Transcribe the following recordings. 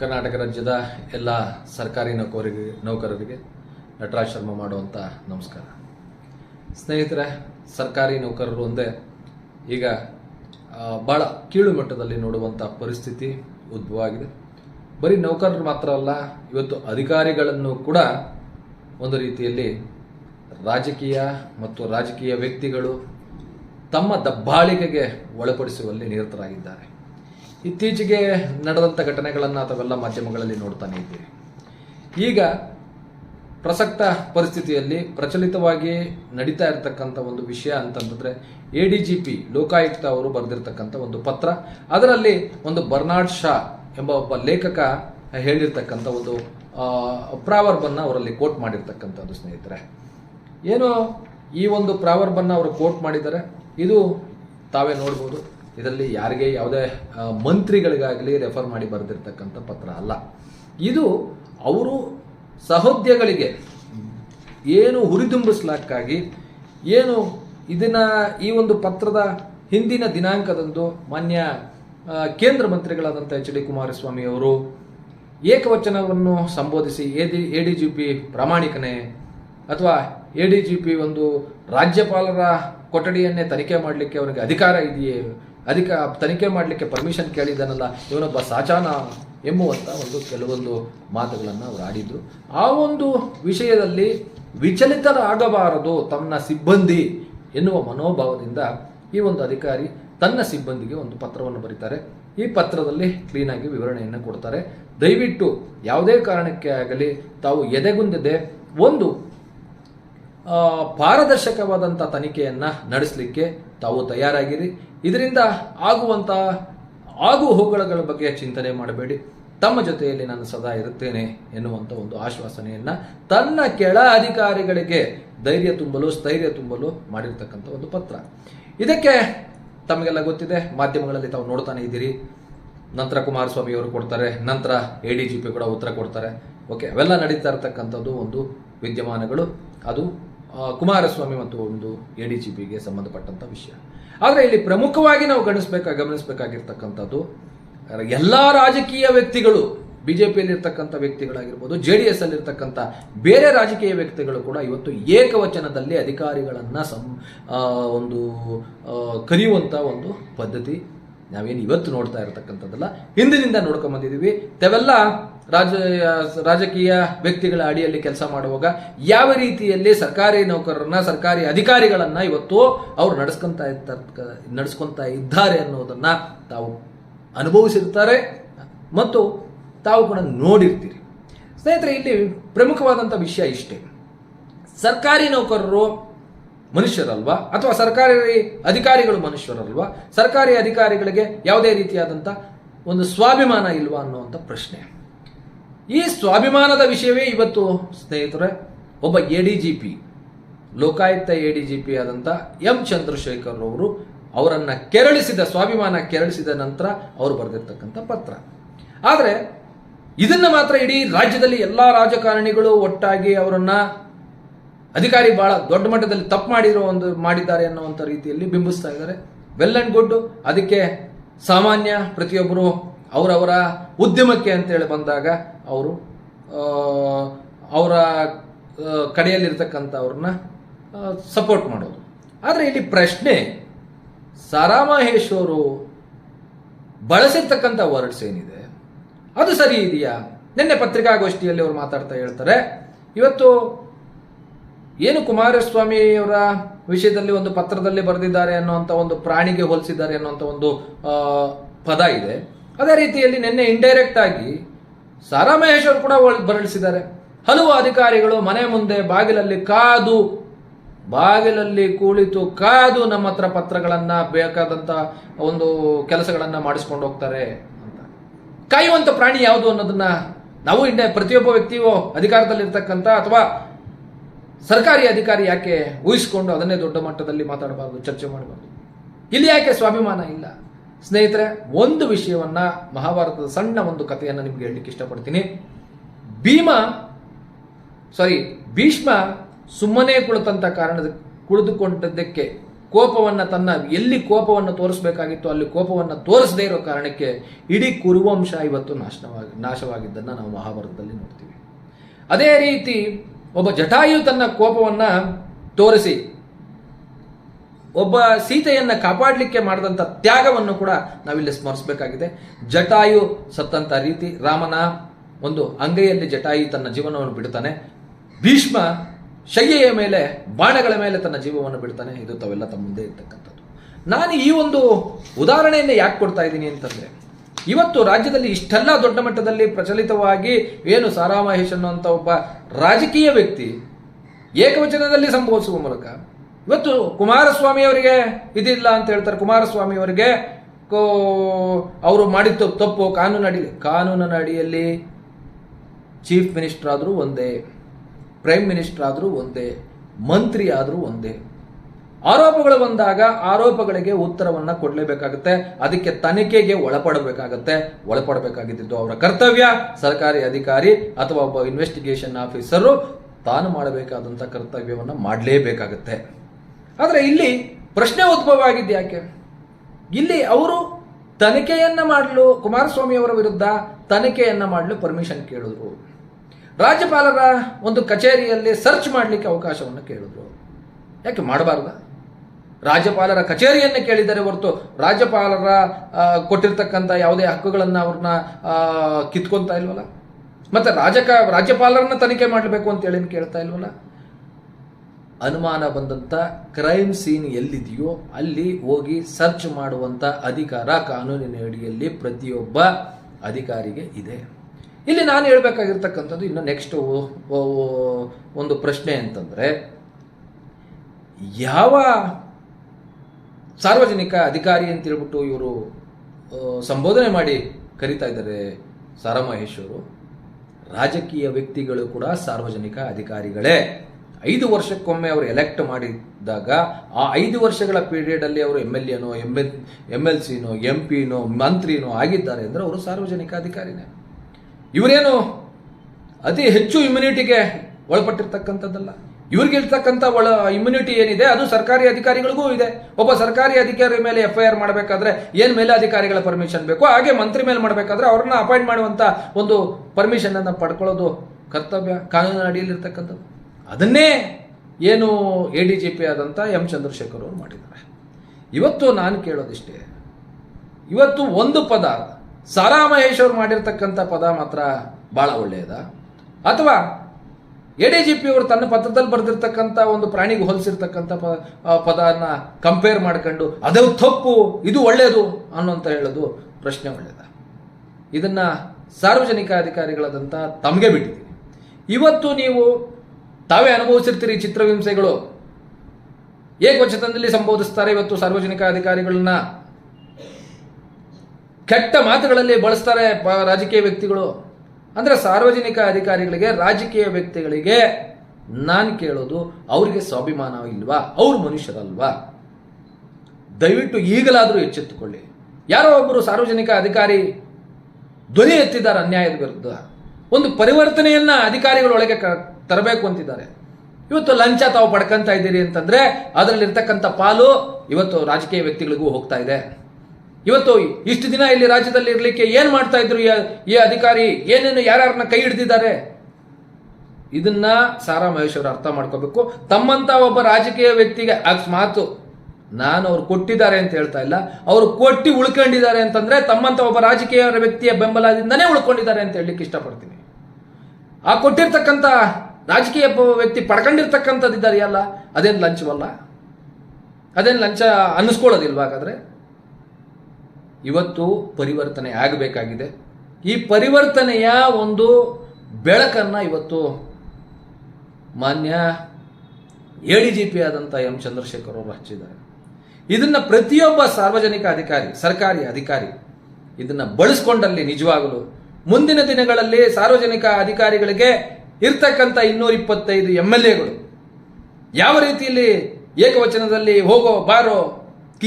ಕರ್ನಾಟಕ ರಾಜ್ಯದ ಎಲ್ಲ ಸರ್ಕಾರಿ ನೌಕರಿಗೆ ನೌಕರರಿಗೆ ನಟರಾಜ್ ಶರ್ಮಾ ಮಾಡುವಂಥ ನಮಸ್ಕಾರ. ಸ್ನೇಹಿತರೆ, ಸರ್ಕಾರಿ ನೌಕರರು ಒಂದೇ ಈಗ ಭಾಳ ಕೀಳು ಮಟ್ಟದಲ್ಲಿ ನೋಡುವಂಥ ಪರಿಸ್ಥಿತಿ ಉದ್ಭವ ಆಗಿದೆ. ಬರೀ ನೌಕರರು ಮಾತ್ರ ಅಲ್ಲ, ಇವತ್ತು ಅಧಿಕಾರಿಗಳನ್ನು ಕೂಡ ಒಂದು ರೀತಿಯಲ್ಲಿ ರಾಜಕೀಯ ಮತ್ತು ರಾಜಕೀಯ ವ್ಯಕ್ತಿಗಳು ತಮ್ಮ ದಬ್ಬಾಳಿಕೆಗೆ ಒಳಪಡಿಸುವಲ್ಲಿ ನಿರತರಾಗಿದ್ದಾರೆ. ಇತ್ತೀಚೆಗೆ ನಡೆದಂಥ ಘಟನೆಗಳನ್ನು ತಾವೆಲ್ಲ ಮಾಧ್ಯಮಗಳಲ್ಲಿ ನೋಡ್ತಾನೆ ಇದ್ದೀವಿ ಈಗ ಪ್ರಸಕ್ತ ಪರಿಸ್ಥಿತಿಯಲ್ಲಿ ಪ್ರಚಲಿತವಾಗಿ ನಡೀತಾ ಇರತಕ್ಕಂಥ ಒಂದು ವಿಷಯ ಅಂತಂದ್ರೆ A D G P Lokayukta ಅವರು ಬರೆದಿರ್ತಕ್ಕಂಥ ಒಂದು ಪತ್ರ. ಅದರಲ್ಲಿ ಒಂದು ಬರ್ನಾಡ್ ಶಾ ಎಂಬ ಒಬ್ಬ ಲೇಖಕ ಹೇಳಿರ್ತಕ್ಕಂಥ ಒಂದು ಪ್ರಾವರ್ಬನ್ನ ಅವರಲ್ಲಿ ಕೋಟ್ ಮಾಡಿರ್ತಕ್ಕಂಥದ್ದು ಸ್ನೇಹಿತರೆ. ಏನು ಈ ಒಂದು ಪ್ರಾವರ್ಬನ್ನ ಅವರು ಕೋಟ್ ಮಾಡಿದ್ದಾರೆ? ಇದು ತಾವೇ ನೋಡ್ಬೋದು. ಇದರಲ್ಲಿ ಯಾರಿಗೆ ಯಾವುದೇ ಮಂತ್ರಿಗಳಿಗಾಗಲಿ ರೆಫರ್ ಮಾಡಿ ಬರೆದಿರ್ತಕ್ಕಂಥ ಪತ್ರ ಅಲ್ಲ. ಇದು ಅವರು ಸಹೋದ್ಯಗಳಿಗೆ ಏನು ಹುರಿದುಂಬಿಸ್ಲಕ್ಕಾಗಿ, ಏನು ಇದನ್ನ ಈ ಒಂದು ಪತ್ರದ ಹಿಂದಿನ ದಿನಾಂಕದಂದು ಮಾನ್ಯ ಕೇಂದ್ರ ಮಂತ್ರಿಗಳಾದಂಥ ಎಚ್ ಡಿ ಕುಮಾರಸ್ವಾಮಿ ಅವರು ಏಕವಚನವನ್ನು ಸಂಬೋಧಿಸಿ A D A D G P ಪ್ರಾಮಾಣಿಕನೇ ಅಥವಾ ಎ ಡಿ ಜಿ ಪಿ ಒಂದು ರಾಜ್ಯಪಾಲರ ಕೊಠಡಿಯನ್ನೇ ತನಿಖೆ ಮಾಡಲಿಕ್ಕೆ ಅವನಿಗೆ ಅಧಿಕಾರ ಇದೆಯೇ ಅಧಿಕ ತನಿಖೆ ಮಾಡಲಿಕ್ಕೆ ಪರ್ಮಿಷನ್ ಕೇಳಿದ್ದಾನಲ್ಲ, ಇವನೊಬ್ಬ ಸಾಚಾನ ಎಂಬುವಂಥ ಒಂದು ಕೆಲವೊಂದು ಮಾತುಗಳನ್ನು ಅವರು ಆಡಿದ್ರು. ಆ ಒಂದು ವಿಷಯದಲ್ಲಿ ವಿಚಲಿತರಾಗಬಾರದು ತನ್ನ ಸಿಬ್ಬಂದಿ ಎನ್ನುವ ಮನೋಭಾವದಿಂದ ಈ ಒಂದು ಅಧಿಕಾರಿ ತನ್ನ ಸಿಬ್ಬಂದಿಗೆ ಒಂದು ಪತ್ರವನ್ನು ಬರೀತಾರೆ. ಈ ಪತ್ರದಲ್ಲಿ ಕ್ಲೀನಾಗಿ ವಿವರಣೆಯನ್ನು ಕೊಡ್ತಾರೆ. ದಯವಿಟ್ಟು ಯಾವುದೇ ಕಾರಣಕ್ಕೆ ಆಗಲಿ ತಾವು ಎದೆಗುಂದದೆ ಒಂದು ಪಾರದರ್ಶಕವಾದಂಥ ತನಿಖೆಯನ್ನು ನಡೆಸಲಿಕ್ಕೆ ತಾವು ತಯಾರಾಗಿರಿ. ಇದರಿಂದ ಆಗುವಂಥ ಆಗು ಹೋಗುಗಳ ಬಗ್ಗೆ ಚಿಂತನೆ ಮಾಡಬೇಡಿ. ತಮ್ಮ ಜೊತೆಯಲ್ಲಿ ನಾನು ಸದಾ ಇರುತ್ತೇನೆ ಎನ್ನುವಂಥ ಒಂದು ಆಶ್ವಾಸನೆಯನ್ನ ತನ್ನ ಕೆಳ ಅಧಿಕಾರಿಗಳಿಗೆ ಧೈರ್ಯ ತುಂಬಲು, ಸ್ಥೈರ್ಯ ತುಂಬಲು ಮಾಡಿರ್ತಕ್ಕಂಥ ಒಂದು ಪತ್ರ. ಇದಕ್ಕೆ ತಮಗೆಲ್ಲ ಗೊತ್ತಿದೆ, ಮಾಧ್ಯಮಗಳಲ್ಲಿ ತಾವು ನೋಡ್ತಾನೆ ಇದ್ದೀರಿ. ನಂತರ ಕುಮಾರಸ್ವಾಮಿ ಅವರು ಕೊಡ್ತಾರೆ, ನಂತರ ಎ ಡಿ ಜಿ ಪಿ ಕೂಡ ಉತ್ತರ ಕೊಡ್ತಾರೆ. ಓಕೆ ಅವೆಲ್ಲ ನಡೀತಾ ಇರತಕ್ಕಂಥದ್ದು ಒಂದು ವಿದ್ಯಮಾನಗಳು. ಅದು ಕುಮಾರಸ್ವಾಮಿ ಮತ್ತು ಒಂದು ಎ ಡಿ ಜಿ ಪಿಗೆ ಸಂಬಂಧಪಟ್ಟಂಥ ವಿಷಯ. ಆದರೆ ಇಲ್ಲಿ ಪ್ರಮುಖವಾಗಿ ನಾವು ಗಮನಿಸಬೇಕಾ, ಗಮನಿಸಬೇಕಾಗಿರ್ತಕ್ಕಂಥದ್ದು ಎಲ್ಲ ರಾಜಕೀಯ ವ್ಯಕ್ತಿಗಳು ಬಿ ಜೆ ಪಿಯಲ್ಲಿರ್ತಕ್ಕಂಥ ವ್ಯಕ್ತಿಗಳಾಗಿರ್ಬೋದು, ಜೆ ಡಿ ಎಸ್ ಅಲ್ಲಿರ್ತಕ್ಕಂಥ ಬೇರೆ ರಾಜಕೀಯ ವ್ಯಕ್ತಿಗಳು ಕೂಡ ಇವತ್ತು ಏಕವಚನದಲ್ಲಿ ಅಧಿಕಾರಿಗಳನ್ನು ಸಂ ಒಂದು ಕರೆಯುವಂಥ ಒಂದು ಪದ್ಧತಿ ನಾವೇನು ಇವತ್ತು ನೋಡ್ತಾ ಇರತಕ್ಕಂಥದ್ದಲ್ಲ. ಹಿಂದಿನಿಂದ ನೋಡ್ಕೊಂಬಂದಿದ್ದೀವಿ ತಾವೆಲ್ಲ ರಾಜ, ರಾಜಕೀಯ ವ್ಯಕ್ತಿಗಳ ಅಡಿಯಲ್ಲಿ ಕೆಲಸ ಮಾಡುವಾಗ ಯಾವ ರೀತಿಯಲ್ಲಿ ಸರ್ಕಾರಿ ನೌಕರರನ್ನ, ಸರ್ಕಾರಿ ಅಧಿಕಾರಿಗಳನ್ನ ಇವತ್ತು ಅವ್ರು ನಡೆಸ್ಕೊಂತ ನಡೆಸ್ಕೊಂತ ಇದ್ದಾರೆ ಅನ್ನೋದನ್ನ ತಾವು ಅನುಭವಿಸಿರ್ತಾರೆ ಮತ್ತು ತಾವು ಕೂಡ ನೋಡಿರ್ತೀರಿ. ಸ್ನೇಹಿತರೆ, ಇಲ್ಲಿ ಪ್ರಮುಖವಾದಂಥ ವಿಷಯ ಇಷ್ಟೇ. ಸರ್ಕಾರಿ ನೌಕರರು ಮನುಷ್ಯರಲ್ವಾ? ಅಥವಾ ಸರ್ಕಾರಿ ಅಧಿಕಾರಿಗಳು ಮನುಷ್ಯರಲ್ವಾ? ಸರ್ಕಾರಿ ಅಧಿಕಾರಿಗಳಿಗೆ ಯಾವುದೇ ರೀತಿಯಾದಂಥ ಒಂದು ಸ್ವಾಭಿಮಾನ ಇಲ್ವಾ ಅನ್ನುವಂಥ ಪ್ರಶ್ನೆ. ಈ ಸ್ವಾಭಿಮಾನದ ವಿಷಯವೇ ಇವತ್ತು ಸ್ನೇಹಿತರೆ, ಒಬ್ಬ A D G P, Lokayukta A D G P ಆದಂಥ ಎಂ ಚಂದ್ರಶೇಖರ್ ಅವರು ಅವರನ್ನು ಕೆರಳಿಸಿದ, ಸ್ವಾಭಿಮಾನ ಕೆರಳಿಸಿದ ನಂತರ ಅವರು ಬರೆದಿರ್ತಕ್ಕಂಥ ಪತ್ರ. ಆದರೆ, ಇದನ್ನ ಮಾತ್ರ ಇಡೀ ರಾಜ್ಯದಲ್ಲಿ ಎಲ್ಲ ರಾಜಕಾರಣಿಗಳು ಒಟ್ಟಾಗಿ ಅವರನ್ನ ಅಧಿಕಾರಿ ಬಹಳ ದೊಡ್ಡ ಮಟ್ಟದಲ್ಲಿ ತಪ್ಪು ಮಾಡಿರೋ ಒಂದು ಮಾಡಿದ್ದಾರೆ ಅನ್ನುವಂಥ ರೀತಿಯಲ್ಲಿ ಬಿಂಬಿಸ್ತಾ ಇದ್ದಾರೆ. Well and good. ಅದಕ್ಕೆ ಸಾಮಾನ್ಯ ಪ್ರತಿಯೊಬ್ಬರು ಅವರವರ ಉದ್ಯಮಕ್ಕೆ ಅಂತೇಳಿ ಬಂದಾಗ ಅವರು ಅವರ ಕಡೆಯಲ್ಲಿರ್ತಕ್ಕಂಥವ್ರನ್ನ ಸಪೋರ್ಟ್ ಮಾಡೋದು. ಆದರೆ ಇಲ್ಲಿ ಪ್ರಶ್ನೆ ಸಾರಾ ಮಹೇಶ್ ಅವರು ಬಳಸಿರ್ತಕ್ಕಂಥ ವರ್ಡ್ಸ್ ಏನಿದೆ? ಅದು ಸರಿ ಇದೆಯಾ? ನಿನ್ನೆ ಪತ್ರಿಕಾಗೋಷ್ಠಿಯಲ್ಲಿ ಅವರು ಮಾತಾಡ್ತಾ ಹೇಳ್ತಾರೆ, ಇವತ್ತು ಏನು ಕುಮಾರಸ್ವಾಮಿ ಅವರ ವಿಷಯದಲ್ಲಿ ಒಂದು ಪತ್ರದಲ್ಲಿ ಬರೆದಿದ್ದಾರೆ ಅನ್ನುವಂಥ ಒಂದು ಪ್ರಾಣಿಗೆ ಹೋಲಿಸಿದ್ದಾರೆ ಅನ್ನುವಂಥ ಒಂದು ಪದ ಇದೆ. ಅದೇ ರೀತಿಯಲ್ಲಿ ನಿನ್ನೆ ಇಂಡೈರೆಕ್ಟ್ ಆಗಿ ಸಾರಾ ಕೂಡ ಬರಳಿಸಿದ್ದಾರೆ. ಹಲವು ಅಧಿಕಾರಿಗಳು ಮನೆ ಮುಂದೆ ಬಾಗಿಲಲ್ಲಿ ಕಾದು, ಬಾಗಿಲಲ್ಲಿ ಕುಳಿತು ಕಾದು ನಮ್ಮ ಹತ್ರ ಪತ್ರಗಳನ್ನ, ಬೇಕಾದಂತ ಒಂದು ಕೆಲಸಗಳನ್ನ ಮಾಡಿಸ್ಕೊಂಡು ಹೋಗ್ತಾರೆ ಅಂತ. ಕಾಯುವಂತ ಪ್ರಾಣಿ ಯಾವುದು ಅನ್ನೋದನ್ನ ನಾವು ಇಂಡ, ಪ್ರತಿಯೊಬ್ಬ ವ್ಯಕ್ತಿಯೋ ಅಧಿಕಾರದಲ್ಲಿರ್ತಕ್ಕಂಥ ಅಥವಾ ಸರ್ಕಾರಿ ಅಧಿಕಾರಿ ಯಾಕೆ ಊಹಿಸಿಕೊಂಡು ಅದನ್ನೇ ದೊಡ್ಡ ಮಟ್ಟದಲ್ಲಿ ಮಾತಾಡಬಾರ್ದು, ಚರ್ಚೆ ಮಾಡಬಾರ್ದು? ಇಲ್ಲಿ ಯಾಕೆ ಸ್ವಾಭಿಮಾನ ಇಲ್ಲ? ಸ್ನೇಹಿತರೆ, ಒಂದು ವಿಷಯವನ್ನ ಮಹಾಭಾರತದ ಸಣ್ಣ ಒಂದು ಕಥೆಯನ್ನು ನಿಮಗೆ ಹೇಳಲಿಕ್ಕೆ ಇಷ್ಟಪಡ್ತೀನಿ. ಭೀಮ ಸಾರಿ ಭೀಷ್ಮ ಸುಮ್ಮನೆ ಕುಳಿತಂತ ಕಾರಣದ ಕುಳಿದುಕೊಂಡದ್ದಕ್ಕೆ ಕೋಪವನ್ನು ತನ್ನ, ಎಲ್ಲಿ ಕೋಪವನ್ನು ತೋರಿಸಬೇಕಾಗಿತ್ತು ಅಲ್ಲಿ ಕೋಪವನ್ನು ತೋರಿಸದೇ ಇರೋ ಕಾರಣಕ್ಕೆ ಇಡೀ ಕುರುವಂಶ ಇವತ್ತು ನಾಶನವಾಗಿ, ನಾಶವಾಗಿದ್ದನ್ನು ನಾವು ಮಹಾಭಾರತದಲ್ಲಿ ನೋಡ್ತೀವಿ. ಅದೇ ರೀತಿ ಒಬ್ಬ ಜಟಾಯು ತನ್ನ ಕೋಪವನ್ನು ತೋರಿಸಿ ಒಬ್ಬ ಸೀತೆಯನ್ನ ಕಾಪಾಡಲಿಕ್ಕೆ ಮಾಡಿದಂಥ ತ್ಯಾಗವನ್ನು ಕೂಡ ನಾವಿಲ್ಲಿ ಸ್ಮರಿಸಬೇಕಾಗಿದೆ. ಜಟಾಯು ಸತ್ತಂತ ರೀತಿ ರಾಮನ ಒಂದು ಅಂಗೈಯಲ್ಲಿ ಜಟಾಯು ತನ್ನ ಜೀವನವನ್ನು ಬಿಡ್ತಾನೆ ಭೀಷ್ಮ ಶಯ್ಯೆಯ ಮೇಲೆ, ಬಾಣಗಳ ಮೇಲೆ ತನ್ನ ಜೀವವನ್ನು ಬಿಡ್ತಾನೆ ಇದು ತಾವೆಲ್ಲ ತಮ್ಮ ಮುಂದೆ ಇರ್ತಕ್ಕಂಥದ್ದು. ನಾನು ಈ ಒಂದು ಉದಾಹರಣೆಯನ್ನು ಯಾಕೆ ಕೊಡ್ತಾ ಇದ್ದೀನಿ ಅಂತಂದ್ರೆ, ಇವತ್ತು ರಾಜ್ಯದಲ್ಲಿ ಇಷ್ಟೆಲ್ಲ ದೊಡ್ಡ ಮಟ್ಟದಲ್ಲಿ ಪ್ರಚಲಿತವಾಗಿ ಏನು ಸಾರಾ ಮಹೇಶ್ ಅನ್ನುವಂಥ ಒಬ್ಬ ರಾಜಕೀಯ ವ್ಯಕ್ತಿ ಏಕವಚನದಲ್ಲಿ ಸಂಭವಿಸುವ ಮೂಲಕ ಇವತ್ತು ಕುಮಾರಸ್ವಾಮಿ ಅವರಿಗೆ ಇದಿಲ್ಲ ಅಂತ ಹೇಳ್ತಾರೆ. ಕುಮಾರಸ್ವಾಮಿ ಅವರಿಗೆ ಅವರು ಮಾಡಿದ್ದು ತಪ್ಪು ಕಾನೂನು ಅಡಿ ಕಾನೂನಿನ ಅಡಿಯಲ್ಲಿ ಚೀಫ್ ಮಿನಿಸ್ಟರ್ ಆದರೂ ಒಂದೇ, ಪ್ರೈಮ್ ಮಿನಿಸ್ಟರ್ ಆದರೂ ಒಂದೇ, ಮಂತ್ರಿ ಆದರೂ ಒಂದೇ. ಆರೋಪಗಳು ಬಂದಾಗ ಆರೋಪಗಳಿಗೆ ಉತ್ತರವನ್ನು ಕೊಡಲೇಬೇಕಾಗುತ್ತೆ. ಅದಕ್ಕೆ ತನಿಖೆಗೆ ಒಳಪಡಬೇಕಾಗತ್ತೆ. ಒಳಪಡಬೇಕಾಗಿದ್ದು ಅವರ ಕರ್ತವ್ಯ. ಸರ್ಕಾರಿ ಅಧಿಕಾರಿ ಅಥವಾ ಒಬ್ಬ ಇನ್ವೆಸ್ಟಿಗೇಷನ್ ಆಫೀಸರು ತಾನು ಮಾಡಬೇಕಾದಂಥ ಕರ್ತವ್ಯವನ್ನು ಮಾಡಲೇಬೇಕಾಗತ್ತೆ. ಆದರೆ ಇಲ್ಲಿ ಪ್ರಶ್ನೆ ಉದ್ಭವ ಆಗಿದ್ದು ಯಾಕೆ? ಇಲ್ಲಿ ಅವರು ತನಿಖೆಯನ್ನ ಮಾಡಲು ಕುಮಾರಸ್ವಾಮಿ ಅವರ ವಿರುದ್ಧ ತನಿಖೆಯನ್ನ ಮಾಡಲು ಪರ್ಮಿಷನ್ ಕೇಳಿದ್ರು. ರಾಜ್ಯಪಾಲರ ಒಂದು ಕಚೇರಿಯಲ್ಲಿ ಸರ್ಚ್ ಮಾಡಲಿಕ್ಕೆ ಅವಕಾಶವನ್ನು ಕೇಳಿದ್ರು. ಯಾಕೆ ಮಾಡಬಾರ್ದ? ರಾಜ್ಯಪಾಲರ ಕಚೇರಿಯನ್ನು ಕೇಳಿದರೆ ಹೊರತು ರಾಜ್ಯಪಾಲರ ಕೊಟ್ಟಿರ್ತಕ್ಕಂಥ ಯಾವುದೇ ಹಕ್ಕುಗಳನ್ನು ಅವ್ರನ್ನ ಕಿತ್ಕೊತಾ ಇಲ್ವಲ್ಲ? ಮತ್ತೆ ರಾಜಕ, ರಾಜ್ಯಪಾಲರನ್ನ ತನಿಖೆ ಮಾಡಬೇಕು ಅಂತ ಹೇಳಿ ಕೇಳ್ತಾ ಇಲ್ವಲ್ಲ? ಅನುಮಾನ ಬಂದಂಥ ಕ್ರೈಮ್ ಸೀನ್ ಎಲ್ಲಿದೆಯೋ ಅಲ್ಲಿ ಹೋಗಿ ಸರ್ಚ್ ಮಾಡುವಂಥ ಅಧಿಕಾರ ಕಾನೂನಿನ ಅಡಿಯಲ್ಲಿ ಪ್ರತಿಯೊಬ್ಬ ಅಧಿಕಾರಿಗೆ ಇದೆ. ಇಲ್ಲಿ ನಾನು ಹೇಳ್ಬೇಕಾಗಿರ್ತಕ್ಕಂಥದ್ದು ಇನ್ನು ನೆಕ್ಸ್ಟ್ ಒಂದು ಪ್ರಶ್ನೆ ಅಂತಂದ್ರೆ, ಯಾವ ಸಾರ್ವಜನಿಕ ಅಧಿಕಾರಿ ಅಂತ ಹೇಳ್ಬಿಟ್ಟು ಇವರು ಸಂಬೋಧನೆ ಮಾಡಿ ಕರಿತಾ ಇದ್ದಾರೆ ಸಾರಾ ಮಹೇಶ್ವರು ರಾಜಕೀಯ ವ್ಯಕ್ತಿಗಳು ಕೂಡ ಸಾರ್ವಜನಿಕ ಅಧಿಕಾರಿಗಳೇ. ಐದು ವರ್ಷಕ್ಕೊಮ್ಮೆ ಅವರು ಎಲೆಕ್ಟ್ ಮಾಡಿದಾಗ ಆ ಐದು ವರ್ಷಗಳ ಪೀರಿಯಡ್ ಅಲ್ಲಿ ಅವರು ಎಂ ಎಲ್ ಎನೋ ಎಂ ಎಲ್ ಎಂ ಎಲ್ ಸಿನೋ ಎಂ ಪಿನೋ ಮಂತ್ರಿನೋ ಆಗಿದ್ದಾರೆ ಅಂದರೆ ಅವರು ಸಾರ್ವಜನಿಕ ಅಧಿಕಾರಿನೇ. ಇವರೇನು ಅತಿ ಹೆಚ್ಚು ಇಮ್ಯುನಿಟಿಗೆ ಒಳಪಟ್ಟಿರ್ತಕ್ಕಂಥದ್ದಲ್ಲ. ಇವ್ರಿಗೆ ಇರ್ತಕ್ಕಂಥ ಒಳ ಇಮ್ಯುನಿಟಿ ಏನಿದೆ, ಅದು ಸರ್ಕಾರಿ ಅಧಿಕಾರಿಗಳಿಗೂ ಇದೆ. ಒಬ್ಬ ಸರ್ಕಾರಿ ಅಧಿಕಾರಿ ಮೇಲೆ ಎಫ್ ಐ ಆರ್ ಮಾಡಬೇಕಾದ್ರೆ ಏನು ಮೇಲಾಧಿಕಾರಿಗಳ ಪರ್ಮಿಷನ್ ಬೇಕು ಹಾಗೆ ಮಂತ್ರಿ ಮೇಲೆ ಮಾಡಬೇಕಾದ್ರೆ ಅವ್ರನ್ನ ಅಪಾಯಿಂಟ್ ಮಾಡುವಂಥ ಒಂದು ಪರ್ಮಿಷನನ್ನು ಪಡ್ಕೊಳ್ಳೋದು ಕರ್ತವ್ಯ, ಕಾನೂನಿನ ಅಡಿಯಲ್ಲಿರ್ತಕ್ಕಂಥದ್ದು. ಅದನ್ನೇ ಏನು ಎ ಡಿ ಜಿ ಪಿ ಆದಂಥ ಎಂ ಚಂದ್ರಶೇಖರ್ ಅವರು ಮಾಡಿದ್ದಾರೆ. ಇವತ್ತು ನಾನು ಕೇಳೋದಿಷ್ಟೇ, ಇವತ್ತು ಒಂದು ಪದ ಸಾರಾ ಮಹೇಶ್ ಅವರು ಮಾಡಿರ್ತಕ್ಕಂಥ ಪದ ಮಾತ್ರ ಭಾಳ ಒಳ್ಳೆಯದ. ಅಥವಾ ಎ ಡಿ ಜಿ ಪಿ ಅವರು ತನ್ನ ಪತ್ರದಲ್ಲಿ ಬರೆದಿರ್ತಕ್ಕಂಥ ಒಂದು ಪ್ರಾಣಿಗೆ ಹೋಲಿಸಿರ್ತಕ್ಕಂಥ ಪದ ಪದನ ಕಂಪೇರ್ ಮಾಡ್ಕೊಂಡು ಅದು ತಪ್ಪು, ಇದು ಒಳ್ಳೆಯದು ಅನ್ನೋಂತ ಹೇಳೋದು ಪ್ರಶ್ನೆ ಒಳ್ಳೆಯದ. ಇದನ್ನು ಸಾರ್ವಜನಿಕ ಅಧಿಕಾರಿಗಳಾದಂಥ ತಮಗೆ ಬಿಟ್ಟಿದ್ದೀನಿ. ಇವತ್ತು ನೀವು ತಾವೇ ಅನುಭವಿಸಿರ್ತೀರಿ ಚಿತ್ರಹಿಂಸೆಗಳು. ಏಕವಚನದಲ್ಲಿ ಸಂಬೋಧಿಸ್ತಾರೆ ಇವತ್ತು ಸಾರ್ವಜನಿಕ ಅಧಿಕಾರಿಗಳನ್ನ. ಕೆಟ್ಟ ಮಾತುಗಳಲ್ಲಿ ಬಳಸ್ತಾರೆ ರಾಜಕೀಯ ವ್ಯಕ್ತಿಗಳು. ಅಂದ್ರೆ ಸಾರ್ವಜನಿಕ ಅಧಿಕಾರಿಗಳಿಗೆ, ರಾಜಕೀಯ ವ್ಯಕ್ತಿಗಳಿಗೆ ನಾನು ಕೇಳೋದು ಅವರಿಗೆ ಸ್ವಾಭಿಮಾನ ಇಲ್ವಾ? ಅವ್ರು ಮನುಷ್ಯರಲ್ವಾ? ದಯವಿಟ್ಟು ಈಗಲಾದರೂ ಎಚ್ಚೆತ್ತುಕೊಳ್ಳಿ. ಯಾರೋ ಒಬ್ಬರು ಸಾರ್ವಜನಿಕ ಅಧಿಕಾರಿ ಧ್ವನಿ ಎತ್ತಿದ್ದಾರೆ ಅನ್ಯಾಯದ ವಿರುದ್ಧ. ಒಂದು ಪರಿವರ್ತನೆಯನ್ನ ಅಧಿಕಾರಿಗಳೊಳಗೆ ಕ- ತರಬೇಕು ಅಂತಿದ್ದಾರೆ. ಇವತ್ತು ಲಂಚ ತಾವು ಪಡ್ಕೊಂತ ಇದ್ದೀರಿ ಅಂತಂದ್ರೆ ಅದರಲ್ಲಿರ್ತಕ್ಕಂಥ ಪಾಲು ಇವತ್ತು ರಾಜಕೀಯ ವ್ಯಕ್ತಿಗಳಿಗೂ ಹೋಗ್ತಾ ಇದೆ. ಇವತ್ತು ಇಷ್ಟು ದಿನ ಇಲ್ಲಿ ರಾಜ್ಯದಲ್ಲಿ ಇರಲಿಕ್ಕೆ ಏನ್ ಮಾಡ್ತಾ ಇದ್ರು ಈ- ಅಧಿಕಾರಿ? ಏನೇನು ಯಾರ್ಯಾರನ್ನ ಕೈ ಹಿಡಿದಿದ್ದಾರೆ? ಇದನ್ನ ಸಾರಾ ಮಹೇಶ್ ಅವರು ಅರ್ಥ ಮಾಡ್ಕೋಬೇಕು. ತಮ್ಮಂತ ಒಬ್ಬ ರಾಜಕೀಯ ವ್ಯಕ್ತಿಗೆ ಅಕಸ್ಮಾತು ನಾನು ಅವ್ರು ಕೊಟ್ಟಿದ್ದಾರೆ ಅಂತ ಹೇಳ್ತಾ ಇಲ್ಲ. ಅವರು ಕೊಟ್ಟಿ ಉಳ್ಕೊಂಡಿದ್ದಾರೆ ಅಂತಂದ್ರೆ ತಮ್ಮಂತ ಒಬ್ಬ ರಾಜಕೀಯ ವ್ಯಕ್ತಿಯ ಬೆಂಬಲದಿಂದನೇ ಉಳ್ಕೊಂಡಿದ್ದಾರೆ ಅಂತ ಹೇಳಲಿಕ್ಕೆ ಇಷ್ಟಪಡ್ತೀನಿ. ಆ ಕೊಟ್ಟಿರ್ತಕ್ಕಂಥ ರಾಜಕೀಯ ವ್ಯಕ್ತಿ ಪಡ್ಕೊಂಡಿರ್ತಕ್ಕಂಥದ್ದು ಇದ್ದಾರೆಯಲ್ಲ ಅದೇನು ಲಂಚವಲ್ಲ? ಅದೇನು ಲಂಚ ಅನ್ನಿಸ್ಕೊಳ್ಳೋದಿಲ್ವ ಹಾಗಾದರೆ? ಇವತ್ತು ಪರಿವರ್ತನೆ ಆಗಬೇಕಾಗಿದೆ. ಈ ಪರಿವರ್ತನೆಯ ಒಂದು ಬೆಳಕನ್ನು ಇವತ್ತು ಮಾನ್ಯ ಎ ಡಿ ಜಿ ಪಿ ಆದಂಥ ಎಂ ಚಂದ್ರಶೇಖರ್ ಅವರು ಹಚ್ಚಿದ್ದಾರೆ. ಇದನ್ನು ಪ್ರತಿಯೊಬ್ಬ ಸಾರ್ವಜನಿಕ ಅಧಿಕಾರಿ, ಸರ್ಕಾರಿ ಅಧಿಕಾರಿ ಇದನ್ನು ಬಳಸ್ಕೊಂಡಲ್ಲಿ ನಿಜವಾಗಲು ಮುಂದಿನ ದಿನಗಳಲ್ಲಿ ಸಾರ್ವಜನಿಕ ಅಧಿಕಾರಿಗಳಿಗೆ ಇರ್ತಕ್ಕಂಥ ಇನ್ನೂರ ಇಪ್ಪತ್ತೈದು ಎಂ ಎಲ್ ಎಗಳು. ಯಾವ ರೀತಿಯಲ್ಲಿ ಏಕವಚನದಲ್ಲಿ ಹೋಗೋ, ಬಾರೋ,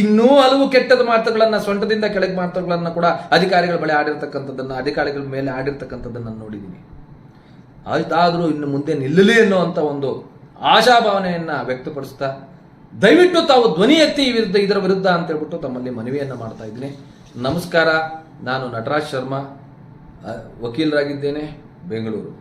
ಇನ್ನೂ ಹಲವು ಕೆಟ್ಟದ ಮಾತುಗಳನ್ನು, ಸೊಂಟದಿಂದ ಕೆಳಗೆ ಮಾತುಗಳನ್ನು ಕೂಡ ಅಧಿಕಾರಿಗಳ ಬಳಿ ಆಡಿರ್ತಕ್ಕಂಥದ್ದನ್ನ, ಅಧಿಕಾರಿಗಳ ಮೇಲೆ ಆಡಿರ್ತಕ್ಕಂಥದ್ದನ್ನು ನೋಡಿದ್ದೀನಿ ಆಯ್ತಾದರೂ ಇನ್ನು ಮುಂದೆ ನಿಲ್ಲಲಿ ಅನ್ನುವಂಥ ಒಂದು ಆಶಾಭಾವನೆಯನ್ನು ವ್ಯಕ್ತಪಡಿಸ್ತಾ, ದಯವಿಟ್ಟು ತಾವು ಧ್ವನಿ ಎತ್ತಿ ವಿರುದ್ಧ, ಇದರ ವಿರುದ್ಧ ಅಂತ ಹೇಳ್ಬಿಟ್ಟು ತಮ್ಮಲ್ಲಿ ಮನವಿಯನ್ನು ಮಾಡ್ತಾ ಇದ್ದೀನಿ. ನಮಸ್ಕಾರ, ನಾನು ನಟರಾಜ್ ಶರ್ಮಾ ವಕೀಲರಾಗಿದ್ದೇನೆ, ಬೆಂಗಳೂರು.